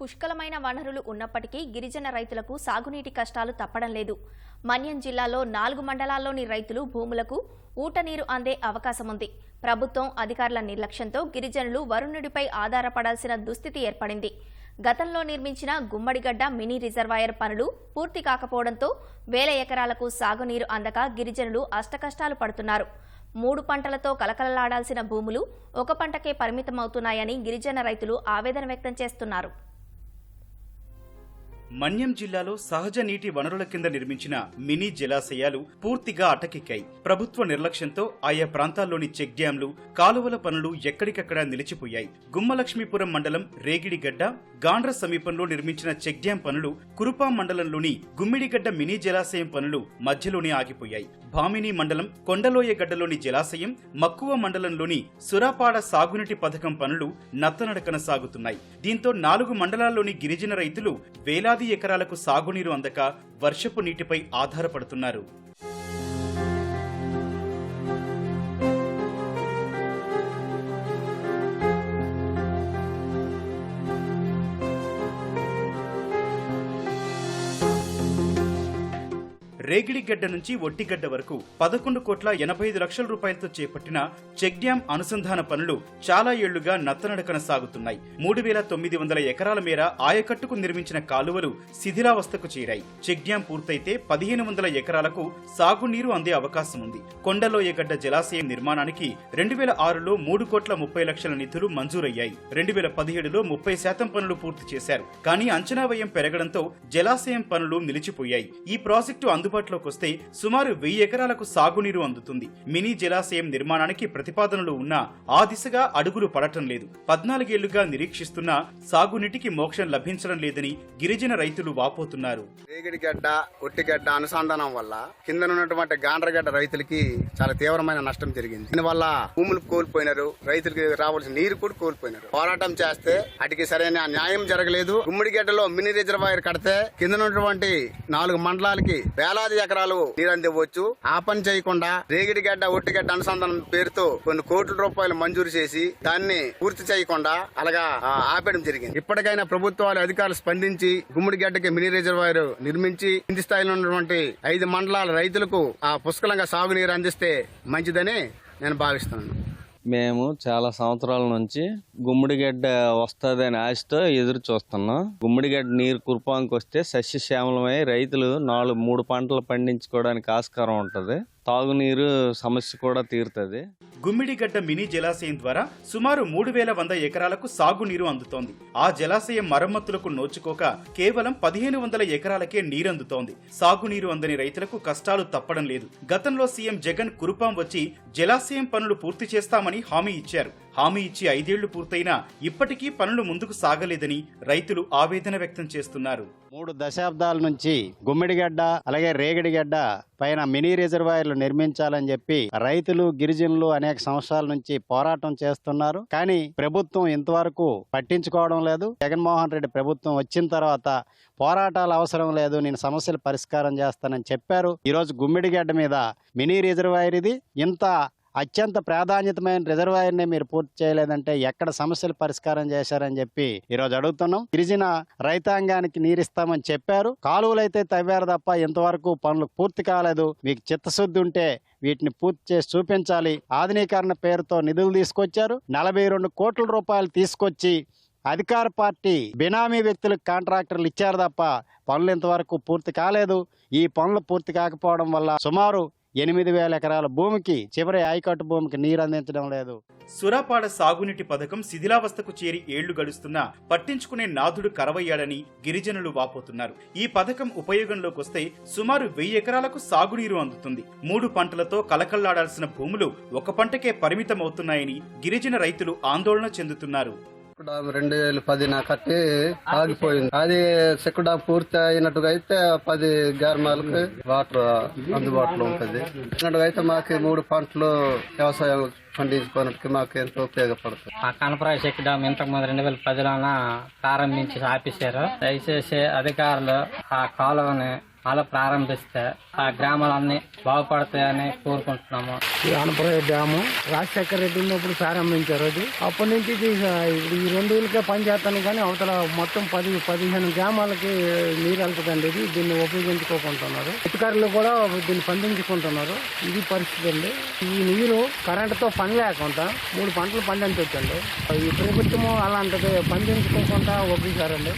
పుష్కలమైన వనరులు ఉన్నప్పటికీ గిరిజన రైతులకు సాగునీటి కష్టాలు తప్పడం లేదు. మన్యం జిల్లాలో నాలుగు మండలాల్లోని రైతులు భూములకు ఊట నీరు అందే అవకాశం ఉంది ప్రభుత్వం అధికారుల నిర్లక్ష్యంతో గిరిజనులు వరుణుడిపై ఆధారపడాల్సిన దుస్థితి ఏర్పడింది. గతంలో నిర్మించిన గుమ్మడిగడ్డ మినీ రిజర్వాయర్ పనులు పూర్తి కాకపోవడంతో వేల ఎకరాలకు సాగునీరు అందక గిరిజనులు అష్టకష్టాలు పడుతున్నారు. మూడు పంటలతో కలకలలాడాల్సిన భూములు ఒక పంటకే పరిమితమవుతున్నాయని గిరిజన రైతులు ఆవేదన వ్యక్తం చేస్తున్నారు. మన్యం జిల్లాలో సహజ నీటి వనరుల కింద నిర్మించిన మినీ జలాశయాలు పూర్తిగా అటకెక్కాయి. ప్రభుత్వ నిర్లక్ష్యంతో ఆయా ప్రాంతాల్లోని చెక్ డ్యాంలు కాలువల పనులు ఎక్కడికక్కడ నిలిచిపోయాయి. గుమ్మలక్ష్మీపురం మండలం రేగిడిగడ్డ గాండ్ర సమీపంలో నిర్మించిన చెక్ డ్యాం పనులు కురుపా మండలంలోని గుమ్మిడిగడ్డ మినీ జలాశయం పనులు మధ్యలోనే ఆగిపోయాయి. భామిని మండలం కొండలోయగడ్డలోని జలాశయం మక్కువ మండలంలోని సురాపాడ సాగునీటి పథకం పనులు నత్తనడకన సాగుతున్నాయి. దీంతో నాలుగు మండలాల్లోని గిరిజన రైతులు వేలాది ఎకరాలకు సాగునీరు అందక వర్షపు నీటిపై ఆధారపడుతున్నారు. రేగిడిగడ్డ నుంచి ఒట్టిగడ్డ వరకు పదకొండు కోట్ల ఎనభై ఐదు లక్షల రూపాయలతో చేపట్టిన చెక్ డ్యాం అనుసంధాన పనులు చాలా ఏళ్ళుగా నత్తనడకన సాగుతున్నాయి. మూడు వేల తొమ్మిది వందల ఎకరాల మేర ఆయకట్టుకు నిర్మించిన కాలువలు శిథిలావస్థకు చేరాయి. చెక్ డ్యాం పూర్తయితే పదిహేను వందల ఎకరాలకు సాగునీరు అందే అవకాశం ఉంది. కొండలోయగడ్డ జలాశయం నిర్మాణానికి రెండు వేల ఆరులో మూడు కోట్ల ముప్పై లక్షల నిధులు మంజూరయ్యాయి. రెండు వేల పదిహేడులో ముప్పై శాతం పనులు పూర్తి చేశారు. కానీ అంచనా వ్యయం పెరగడంతో జలాశయం పనులు నిలిచిపోయాయి. ఈ ప్రాజెక్టు అందుబాటులోకి వస్తే సుమారు వెయ్యి ఎకరాలకు సాగునీరు అందుతుంది. మినీ జలాశయం నిర్మాణానికి ప్రతిపాదనలు ఉన్నా ఆ దిశగా అడుగులు పడటం లేదు. పద్నాలుగేళ్ళుగా నిరీక్షిస్తున్న సాగునీటికి మోక్షం లభించడం లేదని గిరిజన రైతులు వాపోతున్నారు. రేగిడిగడ్డ ఒట్టిగడ్డ అనుసంధానం వల్ల కింద ఉన్నటువంటి గాండ్రగడ్డ రైతులకి చాలా తీవ్రమైన నష్టం జరిగింది. దీనివల్ల భూములు కోల్పోయినారు. రైతులకి రావాల్సిన నీరు కూడా కోల్పోయినారు. పోరాటం చేస్తే అటుకి సరైన న్యాయం జరగలేదు. ఉమ్మడిగడ్డలో మినీ రిజర్వాయర్ కడితే కింద ఉన్నటువంటి నాలుగు మండలాలకి వేలాది ఎకరాలు నీరు అందివ్వచ్చు. ఆ పని చేయకుండా రేగిడిగడ్డ ఒట్టిగడ్డ అనుసంధానం పేరుతో కొన్ని కోట్ల రూపాయలు మంజూరు చేసి దాన్ని పూర్తి చేయకుండా అలాగా ఆపేయడం జరిగింది. ఇప్పటికైనా ప్రభుత్వాలు అధికారులు స్పందించి గుమ్మడిగడ్డకి మినీ రిజర్వాయర్ నిర్మించి కింది స్థాయిలో ఉన్నటువంటి ఐదు మండలాల రైతులకు ఆ పుష్కలంగా సాగునీరు అందిస్తే మంచిదని నేను భావిస్తున్నాను. మేము చాలా సంవత్సరాల నుంచి గుమ్మడిగడ్డ వస్తుందని ఆశతో ఎదురు చూస్తున్నాం. గుమ్మడిగడ్డ నీరు కురుపాంకి వస్తే సస్యశ్యామలమై రైతులు నాలుగు మూడు పంటలు పండించుకోవడానికి ఆస్కారం ఉంటుంది. తాగునీరు సమస్య కూడా తీరుతుంది. గుమ్మిడిగడ్డ మినీ జలాశయం ద్వారా సుమారు మూడు వేల వంద ఎకరాలకు సాగునీరు అందుతోంది. ఆ జలాశయం మరమ్మతులకు నోచుకోక కేవలం పదిహేను వందల ఎకరాలకే నీరందుతోంది. సాగునీరు అందని రైతులకు కష్టాలు తప్పడం లేదు. గతంలో సీఎం జగన్ కురుపాం వచ్చి జలాశయం పనులు పూర్తి చేస్తామని హామీ ఇచ్చారు. హామీ ఇచ్చి ఐదేళ్ళు పూర్తయినా ఇప్పటికీ పనులు ముందుకు సాగలేదని రైతులు ఆవేదన వ్యక్తం చేస్తున్నారు. మూడు దశాబ్దాల నుంచి గుమ్మిడిగడ్డ అలాగే రేగిడిగడ్డ పైన మినీ రిజర్వాయర్లు నిర్మించాలని చెప్పి రైతులు గిరిజనులు అనేక సంవత్సరాల నుంచి పోరాటం చేస్తున్నారు. కానీ ప్రభుత్వం ఇంతవరకు పట్టించుకోవడం లేదు. జగన్మోహన్ రెడ్డి ప్రభుత్వం వచ్చిన తర్వాత పోరాటాలు అవసరం లేదు నేను సమస్యలు పరిష్కారం చేస్తానని చెప్పారు. ఈరోజు గుమ్మిడిగడ్డ మీద మినీ రిజర్వాయర్ ఇది. ఇంత అత్యంత ప్రాధాన్యతమైన రిజర్వాయర్ని మీరు పూర్తి చేయలేదంటే ఎక్కడ సమస్యలు పరిష్కారం చేశారని చెప్పి ఈరోజు అడుగుతున్నాం. గిరిజన రైతాంగానికి నీరిస్తామని చెప్పారు. కాలువలు అయితే తవ్వారు తప్ప ఇంతవరకు పనులు పూర్తి కాలేదు. మీకు చిత్తశుద్ధి ఉంటే వీటిని పూర్తి చేసి చూపించాలి. ఆధునీకరణ పేరుతో నిధులు తీసుకొచ్చారు. నలభై రెండు కోట్ల రూపాయలు తీసుకొచ్చి అధికార పార్టీ బినామీ వ్యక్తులకు కాంట్రాక్టర్లు ఇచ్చారు తప్ప పనులు ఇంతవరకు పూర్తి కాలేదు. ఈ పనులు పూర్తి కాకపోవడం వల్ల సుమారు ఎనిమిది వేల ఎకరాల భూమికి చివరి ఆయకట్టు భూమికి నీరు అందించడం లేదు. సురాపాడ సాగునీటి పథకం శిథిలావస్థకు చేరి ఏళ్ళు గడుస్తున్నా పట్టించుకునే నాథుడు కరవయ్యాడని గిరిజనులు వాపోతున్నారు. ఈ పథకం ఉపయోగంలోకి వస్తే సుమారు వెయ్యి ఎకరాలకు సాగునీరు అందుతుంది. మూడు పంటలతో కలకల్లాడాల్సిన భూములు ఒక పంటకే పరిమితమవుతున్నాయని గిరిజన రైతులు ఆందోళన చెందుతున్నారు. చెక్కుడా రెండు వేల పది నా కట్టి ఆగిపోయింది. అది చెక్కుడా పూర్తి అయినట్టుగా అయితే పది గ్రామాలకు వాటర్ అందుబాటులో ఉంటుంది. అన్నట్టుగా అయితే మాకు మూడు పంటలు వ్యవసాయం పండించుకోవడానికి మాకు ఎంతో ఉపయోగపడుతుంది. ఆ కనపరాయ చెక్ డ్యామ్ ఇంతకు ముందు రెండు వేల పదిలోన ప్రారంభించి ఆపేశారు. దయచేసి అధికారులు ఆ కాలువని అలా ప్రారంభిస్తే ఆ గ్రామాలన్నీ బాగుపడతాయని కోరుకుంటున్నాము. ఈ ఆనపరాయ డ్యాము రాజశేఖర రెడ్డి ఉన్నప్పుడు ప్రారంభించారు అది. అప్పటి నుంచి ఇది ఇప్పుడు ఈ రెండు వేలకే పనిచేస్తాను కానీ అవతల మొత్తం పది పదిహేను గ్రామాలకి నీరు వెళ్తుందండి ఇది. దీన్ని ఉపయోగించుకోకుంటున్నారు. అధికారులు కూడా దీన్ని పండించుకుంటున్నారు ఇది పరిస్థితి అండి. ఈ నీరు కరెంటుతో పని లేకుండా మూడు పంటలు పండించవచ్చండి. ఈ ప్రభుత్వం అలాంటిది పండించుకోకుండా ఒప్పించారండి.